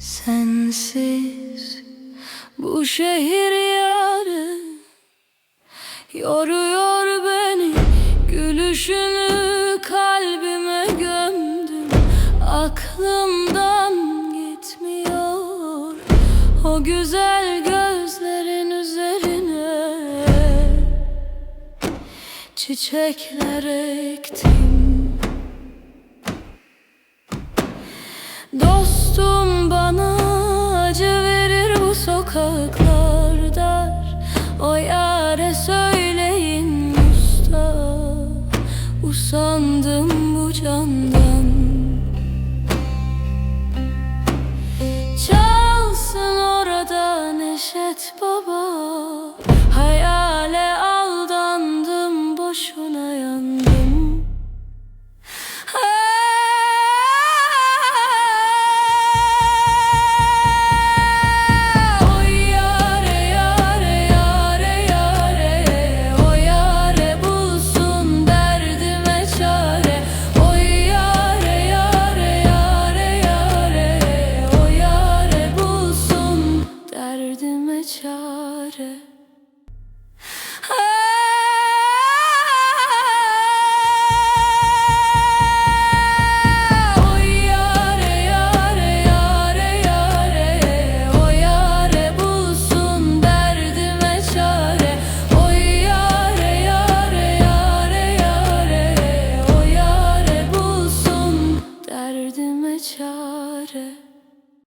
Sensiz bu şehir yarı Yoruyor beni. Gülüşünü kalbime gömdüm. Aklımdan gitmiyor o güzel gözlerin üzerine. Çiçekler ektim. Usandım bu candan. Çalsın orada neşet bak water.